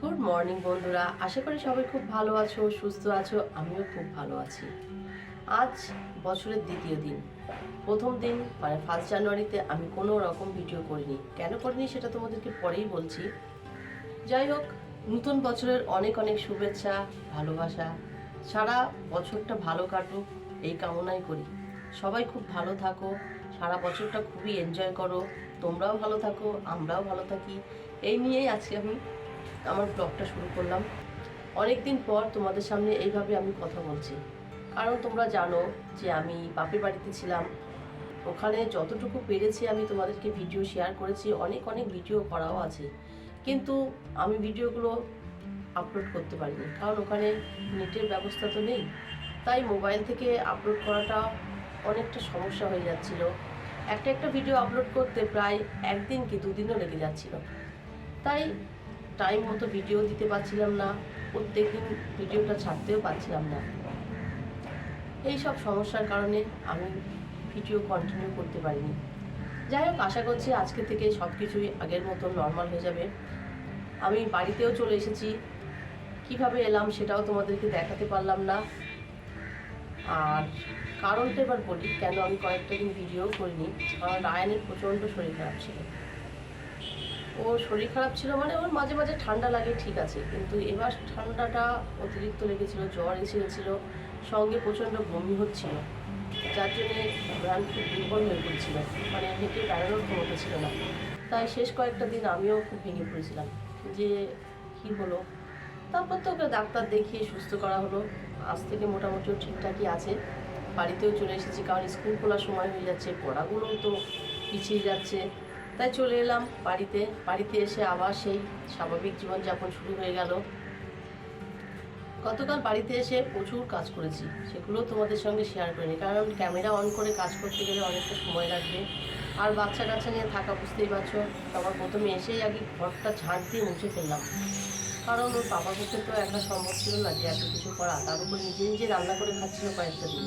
Good morning বন্ধুরা। আশা করি সবাই খুব ভালো আছো, সুস্থ আছো। আমিও খুব ভালো আছি। আজ বছরের দ্বিতীয় দিন। প্রথম দিন মানে ফার্স্ট জানুয়ারিতে আমি কোনো রকম ভিডিও করিনি। কেন করিনি সেটা তোমাদেরকে পরেই বলছি। যাই হোক, নতুন বছরের অনেক অনেক শুভেচ্ছা, ভালোবাসা। সারা বছরটা ভালো কাটুক, এই কামনাই করি। সবাই খুব ভালো থাকো। সারা বছরটা খুবই এনজয় করো। তোমরাও ভালো থাকো, আমরাও ভালো থাকি। এই নিয়েই আজকে আমি আমার ব্লগটা শুরু করলাম। অনেক দিন পর তোমাদের সামনে এইভাবে আমি কথা বলছি। কারণ তোমরা জানো যে আমি বাপের বাড়িতে ছিলাম। ওখানে যতটুকু পেরেছি আমি তোমাদেরকে ভিডিও শেয়ার করেছি, অনেক অনেক ভিডিও করাও আছে। কিন্তু আমি ভিডিওগুলো আপলোড করতে পারিনি। কারণ ওখানে নেটের ব্যবস্থা তো নেই। তাই মোবাইল থেকে আপলোড করাটা অনেকটা সমস্যা হয়ে যাচ্ছিল। একটা একটা ভিডিও আপলোড করতে প্রায় একদিন কি দুদিনও লেগে যাচ্ছিল। তাই টাইম মতো ভিডিও দিতে পারছিলাম না প্রত্যেকদিন ভিডিওটা ছাড়তেও পারছিলাম না। এই সব সমস্যার কারণে আমি ভিডিও কন্টিনিউ করতে পারিনি। যাই হোক, আশা করছি আজকে থেকে সব কিছুই আগের মতো নর্মাল হয়ে যাবে। আমি বাড়িতেও চলে এসেছি। কীভাবে এলাম সেটাও তোমাদেরকে দেখাতে পারলাম না। আর কারণটা এবার বলি, কেন আমি কয়েকটা দিন ভিডিও করিনি? কারণ রায়নের প্রচণ্ড শরীর খারাপ ছিল। ও শরীর খারাপ ছিল মানে ওর মাঝে মাঝে ঠান্ডা লাগে, ঠিক আছে। কিন্তু এবার ঠান্ডাটা অতিরিক্ত লেগেছিল, জ্বর এসে গেছিল সঙ্গে প্রচণ্ড বমি হচ্ছিল। যার জন্যে প্রাণ খুব দুর্বল হয়ে পড়ছিল মানে হেঁটে বেড়ানোর ক্ষমতা ছিল না। তাই শেষ কয়েকটা দিন আমিও খুব ভেঙে পড়েছিলাম, যে কি হলো? তারপর তো ওকে ডাক্তার দেখিয়ে সুস্থ করা হলো। আজ থেকে মোটামুটি ঠিকঠাকই আছে। বাড়িতেও চলে এসেছি, কারণ স্কুল খোলার সময় হয়ে যাচ্ছে, পড়াগুলোও তো পিছিয়ে যাচ্ছে। তাই চলে এলাম বাড়িতে। বাড়িতে এসে আবার সেই স্বাভাবিক জীবনযাপন শুরু হয়ে গেল। গতকাল বাড়িতে এসে প্রচুর কাজ করেছি, সেগুলো তোমাদের সঙ্গে শেয়ার করিনি কারণ ক্যামেরা অন করে কাজ করতে গেলে অনেকটা সময় লাগবে। আর বাচ্চা কাচ্চা নিয়ে থাকা বুঝতেই পারছ সবার প্রথমে এসেই আগে ঘরটা ঝাঁট দিয়ে মুছে ফেললাম। কারণ ওর বাবার পক্ষে তো একটা সম্ভব ছিল না যে এত কিছু করা। তার উপর নিজে নিজে রান্না করে খাচ্ছিল কয়েকটা দিন।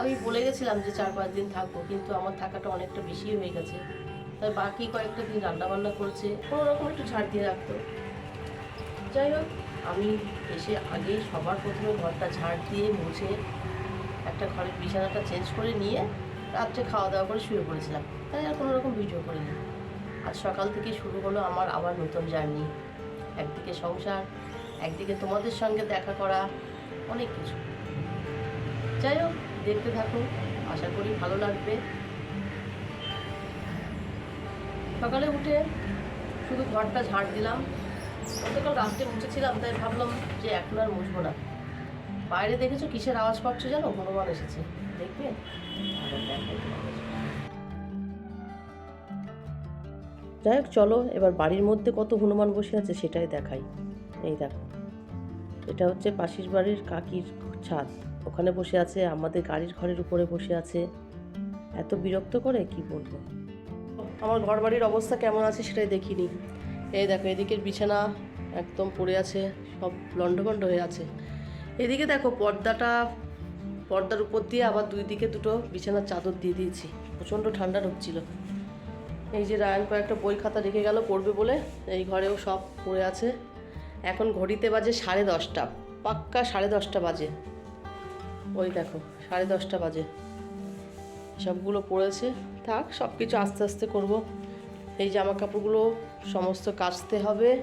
আমি বলে গেছিলাম যে চার পাঁচ দিন থাকব, কিন্তু আমার থাকাটা অনেকটা বেশি হয়ে গেছে। তাই বাকি কয়েকটা দিন রান্না বান্না করছে, কোনো রকম একটু ঝাড় দিয়ে রাখতো। যাই হোক, আমি এসে আগে সবার প্রথমে ঘরটা ঝাড় দিয়ে মুছে একটা ঘরের বিছানাটা চেঞ্জ করে নিয়ে রাত্রে খাওয়া দাওয়া করে শুয়ে পড়েছিলাম। তাই আর কোনো রকম ভিডিও করিনি। আজ সকাল থেকে শুরু হলো আমার আবার নতুন জার্নি। একদিকে সংসার, একদিকে তোমাদের সঙ্গে দেখা করা, অনেক কিছু। যাই হোক, দেখতে থাকো। আশা করি ভালো লাগবে। সকালে উঠে শুধু ঘরটা ঝাড় দিলাম। গতকাল রাত্রে মুছেছিলাম, তাই ভাবলাম যে এখন আর মুছবো না। বাইরে দেখেছ কিসের আওয়াজ পাচ্ছ জানো? হনুমান এসেছে। দেখবে। যাই হোক, চলো, এবার বাড়ির মধ্যে কত হনুমান বসে আছে সেটাই দেখাই। এই দেখো। এটা হচ্ছে পাশের বাড়ির কাকির ছাদ। ওখানে বসে আছে, আমাদের গাড়ির ঘরের উপরে বসে আছে। এত বিরক্ত করে, কি বলব? আমার ঘর বাড়ির অবস্থা কেমন আছে সেটাই দেখিনি। এই দেখো, এদিকের বিছানা একদম পড়ে আছে, সব লণ্ডভণ্ড হয়ে আছে। এদিকে দেখো, পর্দাটা, পর্দার উপর দিয়ে আবার দুই দিকে দুটো বিছানার চাদর দিয়ে দিয়েছি। প্রচণ্ড ঠান্ডা ঢুকছিল এই যে রায়ন কয়েকটা বই খাতা রেখে গেল, পড়বে বলে। এই ঘরেও সব পড়ে আছে। এখন ঘড়িতে বাজে সাড়ে দশটা। পাক্কা সাড়ে দশটা বাজে। ওই দেখো, সাড়ে দশটা বাজে। সবগুলো পড়েছে। থাক সব কিছু আস্তে আস্তে করব। এই জামা কাপড়গুলো সমস্ত কাচতে হবে।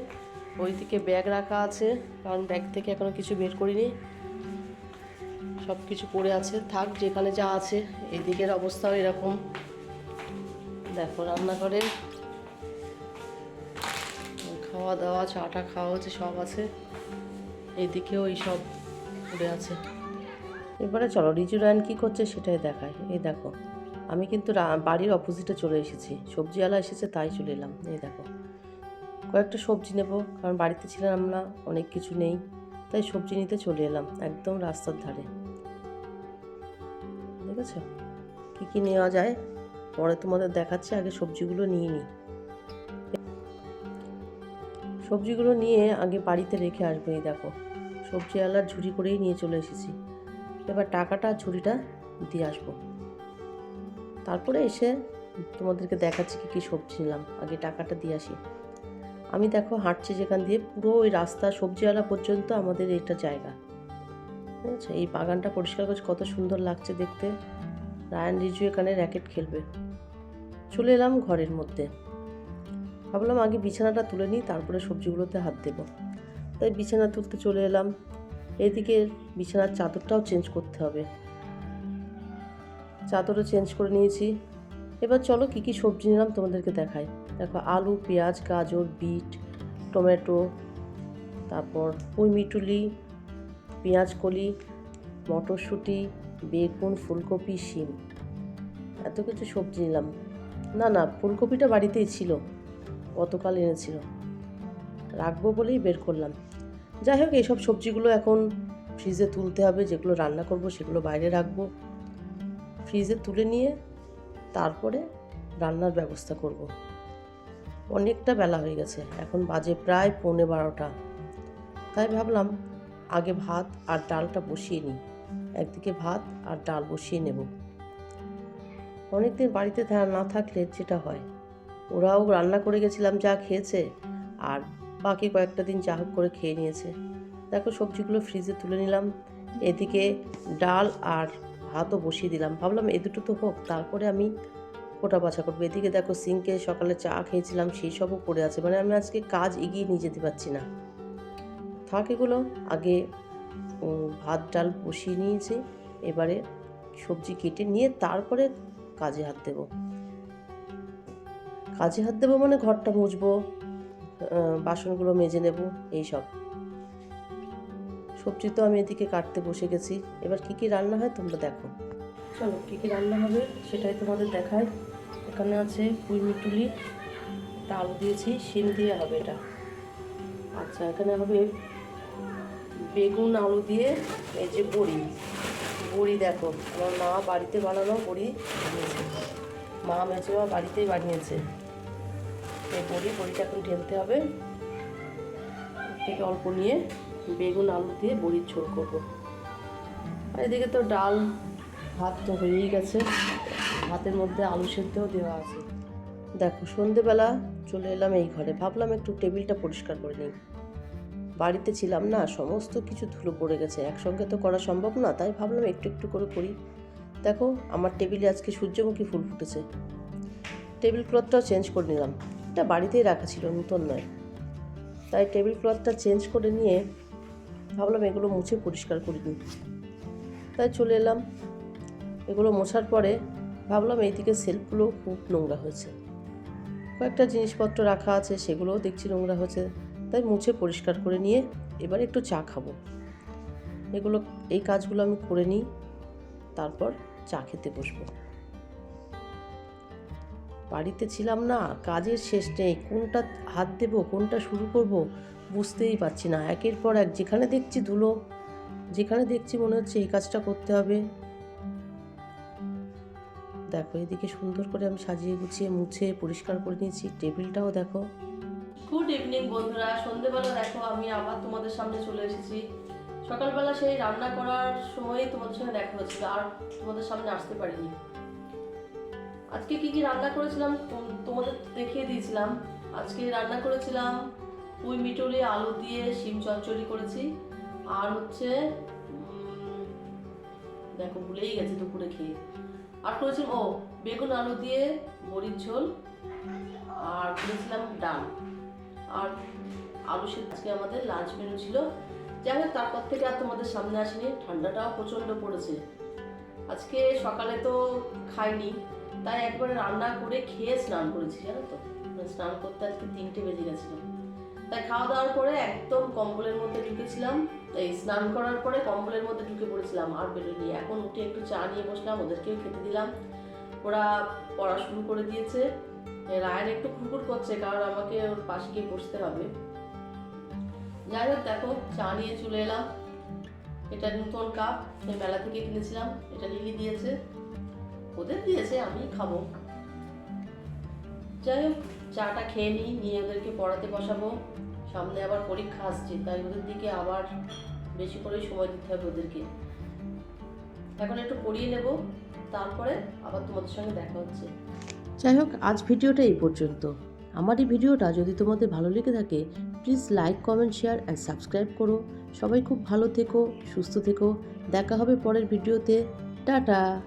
ওইদিকে ব্যাগ রাখা আছে, কারণ ব্যাগ থেকে এখনও কিছু বের করিনি। সব কিছু পড়ে আছে। থাক, যেখানে যা আছে, এদিকের অবস্থাও এরকম। দেখো, রান্নাঘরে খাওয়া দাওয়া, চাটা খাওয়া হচ্ছে, সব আছে। এইদিকেও এই সব পড়ে আছে। এবারে চলো, রিজু রায়ন কী করছে সেটাই দেখায় এই দেখো, আমি কিন্তু বাড়ির অপোজিটে চলে এসেছি। সবজিওয়ালা এসেছে, তাই চলে এলাম। এই দেখো, কয়েকটা সবজি নেব, কারণ বাড়িতে ছিলাম আমরা অনেক কিছু নেই, তাই সবজি নিতে চলে এলাম, একদম রাস্তার ধারে। ঠিক আছে কী কী নেওয়া যায়? পরে তোমাদের দেখাচ্ছি, আগে সবজিগুলো নিয়ে নিই। সবজিগুলো নিয়ে আগে বাড়িতে রেখে আসব, এই দেখো। সবজিওয়ালার ঝুড়ি করেই নিয়ে চলে এসেছি। এবার টাকাটা ঝুড়িটা দিয়ে আসব। তারপরে এসে তোমাদেরকে দেখাচ্ছি কী কী সবজি নিলাম। আগে টাকাটা দিয়ে আসি। আমি দেখো হাঁটছি যেখান দিয়ে পুরো ওই রাস্তা সবজিওয়ালা পর্যন্ত আমাদের এটা জায়গা। ঠিক আছে? এই বাগানটা পরিষ্কার করছে, কত সুন্দর লাগছে দেখতে। রায়ান রিজু এখানে র্যাকেট খেলবে। চলে এলাম ঘরের মধ্যে। ভাবলাম আগে বিছানাটা তুলে নিই, তারপরে সবজিগুলোতে হাত দেব। তাই বিছানা তুলতে চলে এলাম। এদিকে বিছানার চাদরটাও চেঞ্জ করতে হবে। চাদরও চেঞ্জ করে নিয়েছি। এবার চলো কী কী সবজি নিলাম তোমাদেরকে দেখাই। দেখো আলু, পেঁয়াজ, গাজর, বিট, টমেটো, তারপর পুঁই মিটুলি, পেঁয়াজ কলি, মটরশুঁটি, বেগুন, ফুলকপি, শিম। এত কিছু সবজি নিলাম। না না, ফুলকপিটা বাড়িতেই ছিল। গতকাল এনেছিল। রাখব বলেই বের করলাম। যাই হোক, এইসব সবজিগুলো এখন ফ্রিজে তুলতে হবে, যেগুলো রান্না করব সেগুলো বাইরে রাখব। ফ্রিজে তুলে নিয়ে তারপরে রান্নার ব্যবস্থা করব। অনেকটা বেলা হয়ে গেছে, এখন বাজে প্রায় পৌনে বারোটা। তাই ভাবলাম আগে ভাত আর ডালটা বসিয়ে নিই। একদিকে ভাত আর ডাল বসিয়ে নেব। অনেকদিন বাড়িতে না থাকলে যেটা হয়, ওরাও রান্না করে গেছিলাম, যা খেয়েছে, আর বাকি কয়েকটা দিন যা হোক করে খেয়ে নিয়েছে। দেখো, সবজিগুলো ফ্রিজে তুলে নিলাম। এদিকে ডাল আর ভাতও বসিয়ে দিলাম। ভাবলাম এ দুটো তো হোক, তারপরে আমি কোটা বাছা করব। এদিকে দেখো, সিঙ্কে সকালে চা খেয়েছিলাম, সেই সবও পড়ে আছে। মানে আমি আজকে কাজ এগিয়ে নিয়ে যেতে পারছি না। থাক এগুলো। আগে ভাত, ডাল বসিয়ে নিয়েছি। এবারে সবজি কেটে নিয়ে তারপরে কাজে হাত দেব। কাজে হাত দেবো মানে ঘরটা মুছবো। বাসনগুলো মেজে নেব এই সব সবজি তো আমি এদিকে কাটতে বসে গেছি। এবার কি কি রান্না হয় তোমরা দেখো। চলো, কী কী রান্না হবে সেটাই তোমাদের দেখায় এখানে আছে পুঁই মিটুলি আলু দিয়েছি, শিম দিয়ে হবে এটা। আচ্ছা এখানে হবে বেগুন, আলু দিয়ে এই যে বড়ি। বড়ি দেখো, আমার মা বাড়িতে বানানো বড়ি মা মেজমা বাড়িতেই বানিয়েছে। বড়ি বড়িটা এখন ঢেলতে হবে। থেকে অল্প নিয়ে বেগুন, আলু দিয়ে বড়ির ঝোল করব। আর এদিকে তো ডাল, ভাত তো হয়েই গেছে। ভাতের মধ্যে আলু সেদ্ধও দেওয়া আছে। দেখো, সন্ধেবেলা চলে এলাম এই ঘরে। ভাবলাম একটু টেবিলটা পরিষ্কার করে নিই। বাড়িতে ছিলাম না, সমস্ত কিছু ধুলো পড়ে গেছে। একসঙ্গে তো করা সম্ভব না, তাই ভাবলাম একটু একটু করে করি। দেখো, আমার টেবিলে আজকে সূর্যমুখী ফুল ফুটেছে। টেবিল ক্লথটাও চেঞ্জ করে নিলাম। এটা বাড়িতেই রাখা ছিল, নতুন নয়। তাই টেবিল ক্লথটা চেঞ্জ করে নিয়ে ভাবলাম এগুলো মুছে পরিষ্কার করে নিই তাই চলে এলাম। এগুলো মোছার পরে ভাবলাম এইদিকে সেলফগুলো খুব নোংরা হয়েছে। কয়েকটা জিনিসপত্র রাখা আছে, সেগুলোও দেখছি নোংরা হয়েছে। তাই মুছে পরিষ্কার করে নিয়ে এবার একটু চা খাব। এগুলো, এই কাজগুলো আমি করে নিই, তারপর চা খেতে বসবো। বাড়িতে ছিলাম না, কাজের শেষ নেই, কোনটা হাত দেবো, কোনটা শুরু করব বুঝতেই পারছি না। একের পর এক যেখানে দেখছি ধুলো, যেখানে দেখছি মনে হচ্ছে এই কাজটা করতে হবে। দেখো, এদিকে সুন্দর করে আমি সাজিয়ে গুছিয়ে মুছে পরিষ্কার করে নিয়েছি, টেবিলটাও দেখো। গুড ইভিনিং বন্ধুরা, সন্ধেবেলা দেখো, আমি আবার তোমাদের সামনে চলে এসেছি। সকালবেলা সেই রান্না করার সময় তোমাদের সঙ্গে দেখা হচ্ছিল, আর তোমাদের সামনে আসতে পারিনি। আজকে কি কি রান্না করেছিলাম তোম- তোমাদের দেখিয়ে দিয়েছিলাম। আজকে রান্না করেছিলাম পুঁই মিটুলি আলু দিয়ে শিম চচ্চড়ি করেছি। আর হচ্ছে দেখো ভুলেই গেছে দুপুরে খেয়ে। আর করেছিলাম, ও, বেগুন, আলু দিয়ে বড়ির ঝোল। আর করেছিলাম ডাল। আর আলু আজকে আমাদের লাঞ্চ মেনু ছিল। যাই হোক, তারপর থেকে আর তোমাদের সামনে আসেনি। ঠান্ডাটাও প্রচণ্ড পড়েছে। আজকে সকালে তো খাইনি। তাই একবারে রান্না করে খেয়ে স্নান করেছি, জানো তো? মানে স্নান করতে আজকে তিনটে বেজে গেছিলাম তাই খাওয়া দাওয়ার পরে একদম কম্বলের মধ্যে ঢুকেছিলাম। এই স্নান করার পরে কম্বলের মধ্যে ঢুকে পড়েছিলাম আর বেরোনি এখন উঠে একটু চা নিয়ে বসলাম, ওদেরকেও খেতে দিলাম। ওরা পড়া শুরু করে দিয়েছে। রায়ের একটু খুকুর করছে, কারণ আমাকে ওর পাশে গিয়ে বসতে হবে। যাই হোক, দেখো, চা নিয়ে চলে এলাম। এটা নতুন কাপ মেলা থেকে কিনেছিলাম। এটা লিলি দিয়েছে। ওদের দিয়েছে আমি খাব। যাই হোক, চাটা খেয়ে নিই, নিয়ে ওদেরকে পড়াতে বসাবো। সামনে আবার পরীক্ষা আসছে, তাই ওদের দিকে আবার বেশি করে সময় দিতে হবে ওদেরকে। এখন একটু পড়িয়ে নেব, তারপরে আবার তোমাদের সঙ্গে দেখা হচ্ছে। যাই হোক, আজ ভিডিওটা এই পর্যন্ত। আমার এই ভিডিওটা যদি তোমাদের ভালো লেগে থাকে please like comment share and subscribe করো। সবাই খুব ভালো থেকো, সুস্থ থেকো। দেখা হবে পরের ভিডিওতে। টাটা!